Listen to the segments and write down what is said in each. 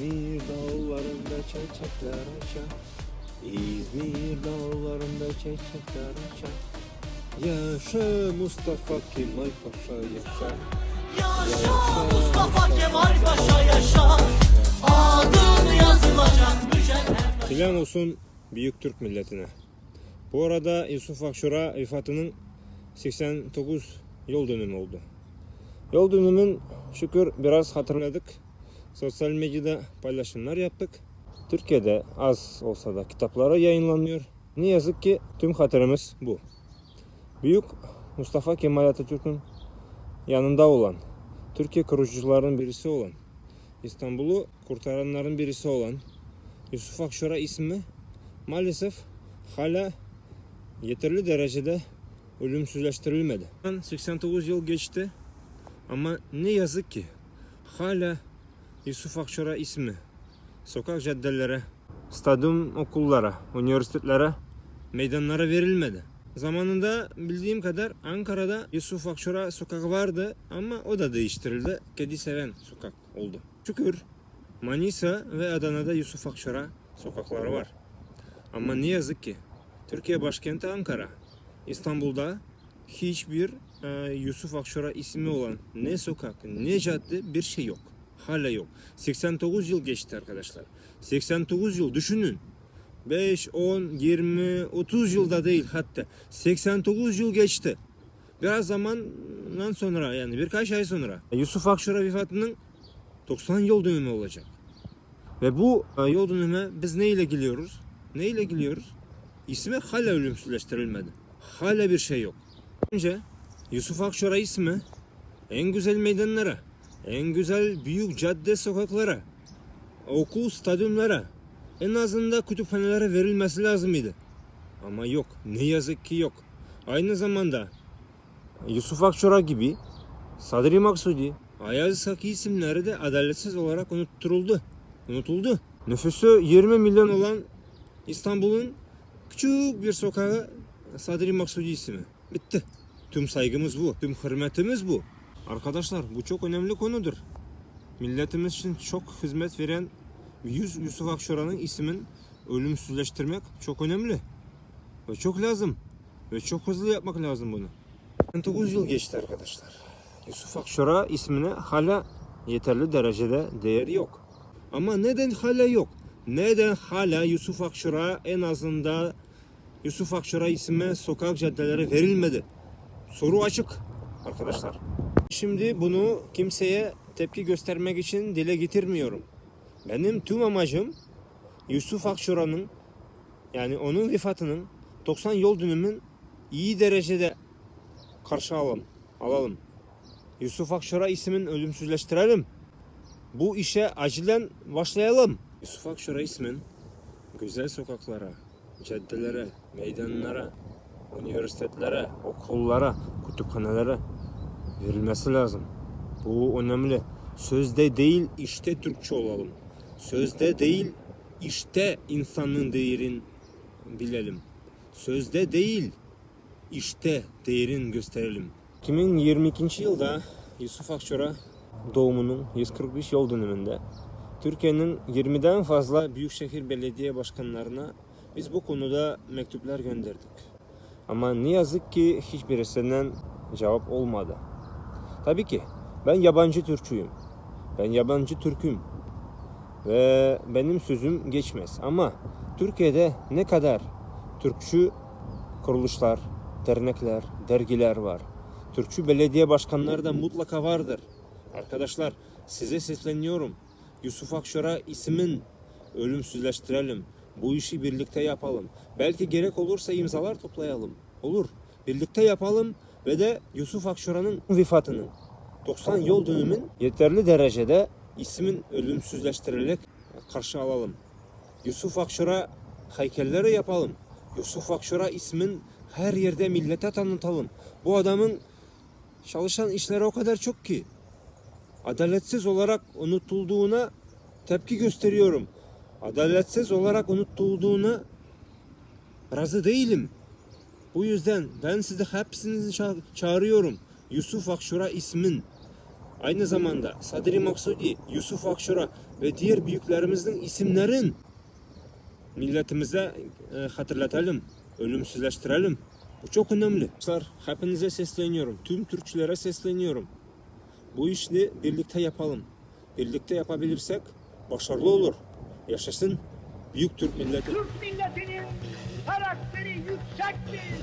İzmir dağlarında çiçekler açar. İzmir dağlarında çiçekler açar. Yaşa Mustafa Kemal Paşa yaşa. Yaşa Mustafa Kemal Paşa yaşa Adın yazılacak mücevher Selam olsun Büyük Türk milletine. Bu arada Yusuf Akşura vefatının 89 yıl dönümü oldu. Yol dönümün şükür biraz hatırladık. Sosyal medyada paylaşımlar yaptık. Türkiye'de az olsa da kitapları yayınlanıyor. Ne yazık ki tüm hatırımız bu. Büyük Mustafa Kemal Atatürk'ün yanında olan, Türkiye kurucularının birisi olan, İstanbul'u kurtaranların birisi olan Yusuf Akşura ismi maalesef hala yeterli derecede ölümsüzleştirilmedi. 89 yıl geçti ama ne yazık ki hala Yusuf Akşura ismi sokak caddelere, stadyum okullara, üniversitelere, meydanlara verilmedi. Zamanında bildiğim kadar Ankara'da Yusuf Akşura sokak vardı ama o da değiştirildi. Kedi seven sokak oldu. Şükür Manisa ve Adana'da Yusuf Akşura sokakları var. Ama ne yazık ki Türkiye başkenti Ankara. İstanbul'da hiçbir e, Yusuf Akşura ismi olan ne sokak ne cadde bir şey yok. Hala yok. 89 yıl geçti arkadaşlar. 89 yıl düşünün. 5, 10, 20, 30 yılda değil hatta 89 yıl geçti. Biraz zamandan sonra yani birkaç ay sonra Yusuf Akşura vefatının 90 yıl dönümü olacak. Ve bu e, yol dönüme biz ne ile geliyoruz? Ne ile geliyoruz? İsmi hala ölümsüzleştirilmedi. Hala bir şey yok. Önce Yusuf Akşura ismi en güzel meydanlara, en güzel büyük cadde sokaklara, okul stadyumlara, en azından kütüphanelere verilmesi lazımydı. Ama yok. Ne yazık ki yok. Aynı zamanda Yusuf Akşura gibi Sadri Maksudi, Ayaz Saki isimleri de adaletsiz olarak unutturuldu. Unutuldu. Nüfusu 20 milyon olan İstanbul'un küçük bir sokağı Sadri Maksudi ismi. Bitti. Tüm saygımız bu. Tüm hürmetimiz bu. Arkadaşlar bu çok önemli konudur. Milletimiz için çok hizmet veren Yüz Yusuf Akşora'nın ismin ölümsüzleştirmek çok önemli. Ve çok lazım. Ve çok hızlı yapmak lazım bunu. 9 yıl geçti arkadaşlar. Yusuf Akşora ismine hala yeterli derecede değeri yok. Ama neden hala yok? Neden hala Yusuf Akşora en azından Yusuf Akşora ismi sokak caddelere verilmedi? Soru açık arkadaşlar. Şimdi bunu kimseye tepki göstermek için dile getirmiyorum. Benim tüm amacım Yusuf Akşora'nın yani onun vefatının 90 yıl dönümün iyi derecede karşı alalım. alalım. Yusuf Akşora ismin ölümsüzleştirelim. Bu işe acilen başlayalım. Yusuf Akşora ismin güzel sokaklara, caddelere, meydanlara, üniversitelere, okullara, kütüphanelere verilmesi lazım. Bu önemli. Sözde değil işte Türkçe olalım. Sözde değil işte insanın değerin bilelim. Sözde değil işte değerin gösterelim. 2022 yılda Yusuf Akçora doğumunun 145 yıl dönümünde Türkiye'nin 20'den fazla büyükşehir belediye başkanlarına biz bu konuda mektuplar gönderdik. Ama ne yazık ki hiçbirisinden cevap olmadı. Tabii ki ben yabancı Türkçüyüm. Ben yabancı Türk'üm. Ve benim sözüm geçmez. Ama Türkiye'de ne kadar Türkçü kuruluşlar, dernekler, dergiler var. Türkçü belediye başkanları da mutlaka vardır. Arkadaşlar size sesleniyorum. Yusuf Akşar'a ismin ölümsüzleştirelim. Bu işi birlikte yapalım. Belki gerek olursa imzalar toplayalım. Olur. Birlikte yapalım ve de Yusuf Akşar'ın vefatının 90 yıl dönümün yeterli derecede ismin ölümsüzleştirilerek karşı alalım. Yusuf Akşar'a heykelleri yapalım. Yusuf Akşar'a ismin her yerde millete tanıtalım. Bu adamın çalışan işleri o kadar çok ki adaletsiz olarak unutulduğuna tepki gösteriyorum. Adaletsiz olarak unutulduğuna razı değilim. Bu yüzden ben sizi hepsinizi ça- çağırıyorum. Yusuf Akşura ismin Aynı zamanda Sadri Maksudi, Yusuf Akşura ve diğer büyüklerimizin isimlerin milletimize e, hatırlatalım, ölümsüzleştirelim. Bu çok önemli. Arkadaşlar hepinize sesleniyorum. Tüm Türkçülere sesleniyorum. Bu işi birlikte yapalım. Birlikte yapabilirsek başarılı olur. Yaşasın büyük Türk milleti. Türk milletinin karakteri yüksektir.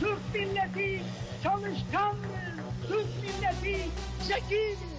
Türk milleti çalışkandır. Türk milleti zekidir.